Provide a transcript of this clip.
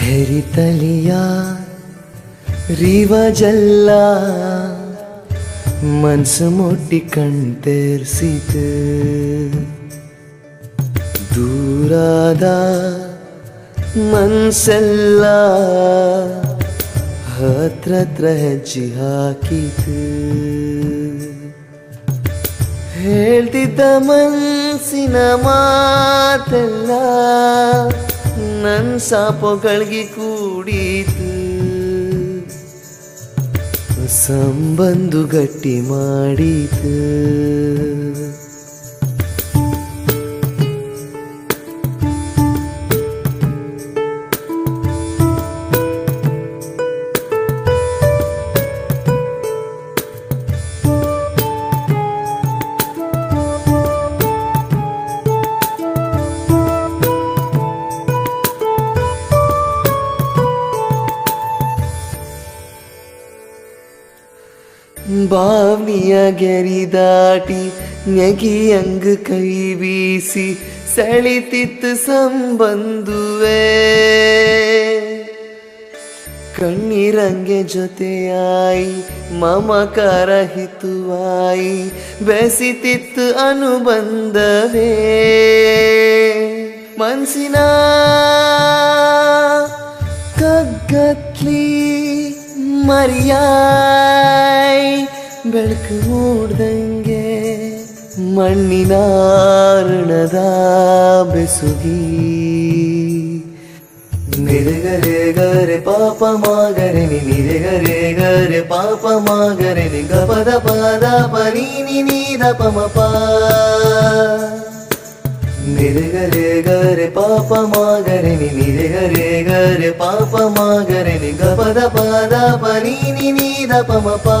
ಹೆರಿತಲಿಯ ರಿವಜಲ್ಲ ಮನ್ಸು ಮುಟ್ಟಿ ಕಣ್ತೇರ್ಸಿತು. ದೂರಾದ ಮನ್ಸೆಲ್ಲ ಹತ್ರತ್ರ ಹೆಜ್ಜೆ ಹಾಕಿತು. ಹೇಳ್ತಿದ್ದ ಮನ್ಸಿನ ಮಾತೆಲ್ಲ ಸಾಪಗಳಿಗೆ ಕೂಡಿತು. ಸಂಬಂಧು ಗಟ್ಟಿ ಮಾಡಿತು. ಬಾವ್ನಿಯ ಗೆರಿ ದಾಟಿ ನೆಗಿಯಂಗ್ ಕೈ ಬೀಸಿ ಸೆಳಿತಿತ್ತು ಸಂಬಂಧುವೆ. ಕಣ್ಣೀರಂಗೆ ಜೊತೆಯಾಯಿ ಮಮಕಾರ ಹಿತುವಾಯಿ ಬೆಸಿತಿತ್ತು ಅನುಬಂಧವೇ. ಮನ್ಸಿನ ಕಗ್ಗತ್ಲಿ ಮರಿಯಾಯ್ ಬೆಳಕು ಮೂಡ್ದಂಗೆ ಮಣ್ಣಿನ ಋಣದ ಬೆಸುಗಿ ನಿರೆಗರೆ ಗರೆ ಪಾಪ ಮಾಗರೆ ನಿ ನಿರೆಗರೆ ಗರೆ ಪಾಪ ಮಾಗರೆ ನಿ ಗಪದ ಪದ ಪನಿ ನಿ ನೀ ದಪ ಮಪ மிருகரேகரு பாபமாகரவி மிருகரேகரு பாபமாகரவி கபத பாதா பனி நீத பமபா